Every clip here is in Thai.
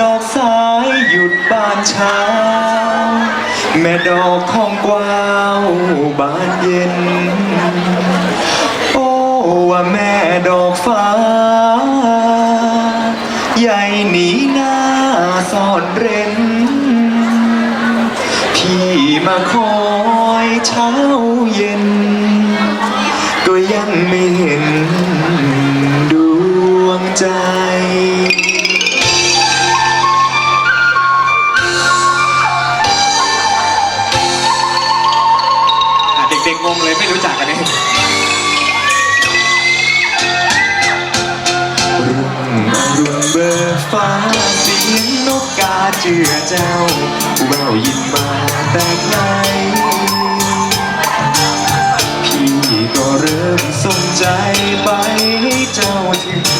ดอกสายหยุดบานเช้า แม่ดอกทองกวาวบานเย็น โอ้ว่าแม่ดอกฟ้า ใหญ่หนีหน้าซ่อนเร้น พี่มาคอยเช้าเย็น ก็ยังไม่เห็น ไม่รู้จักกันเองรุ่งรุณเบิกฟ้าเสียงนกกาเจือเจ้าแววยินมาแต่ไกลพี่ก็เริ่มสนใจไปให้เจ้าถึง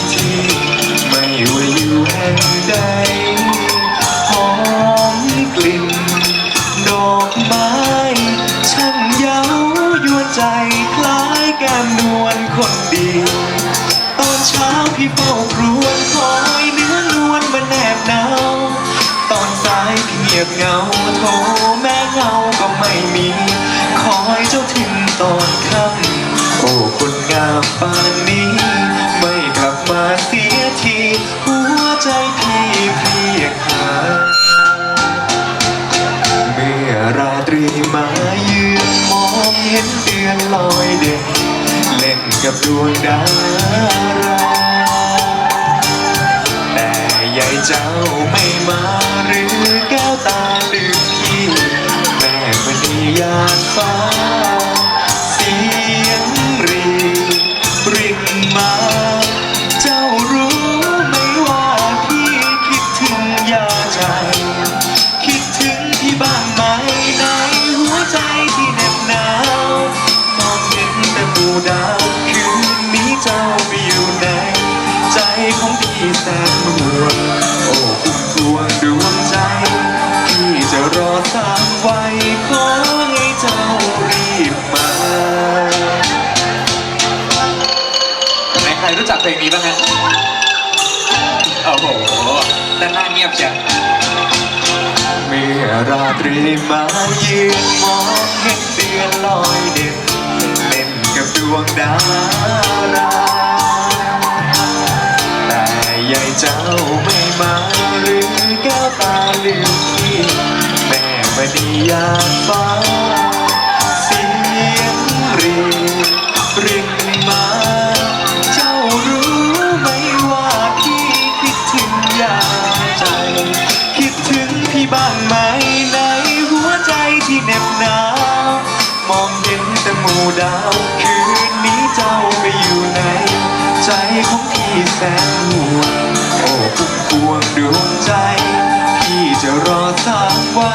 พี่เฝ้าครวญคอยเนื้อนวลมาแนบหนาวตอนสายพี่เงียบเงาโทรแม่เงาก็ไม่มี คอยเจ้าถึงตอนค่ำโอ้คนงามปานนี้ ไม่กลับมาเสียที หัวใจพี่เพียงหาเมื่อราตรีมาเยือนมองเห็นเดือนลอยเด่นเล่นกับดวงดารา เจ้าไม่มาหรือแก้วตาลืมพี่แม่มณียานฟ้า เสียงรีริงมา เจ้ารู้ไหมว่าพี่คิดถึงยาใจ คิดถึงที่บ้านไหมในหัวใจที่แนบหนาวมองเห็นแต่หมู่ดาวคืนนี้เจ้าไปอยู่ไหนใจของพี่แสน รรู้จักเพลงนี้บ้างฮะโอ้โหด้านหน้าเงียบจังเมื่อราตรีมายืนมองเห็นเดือนลอยเด่นเล่นกับดวงดาราแต่ยายเจ้าไม่มาหรือแก้วตาลืมพี่แม่มณียาฟ้าเสียงรีริง ในหัวใจที่เหน็บหนาวมองเห็นแต่หมู่ดาว คืนนี้เจ้าไปอยู่ไหนใจของพี่แสนห่วงโอ้พุ่มพวงดวงใจ พี่จะรอสามไว้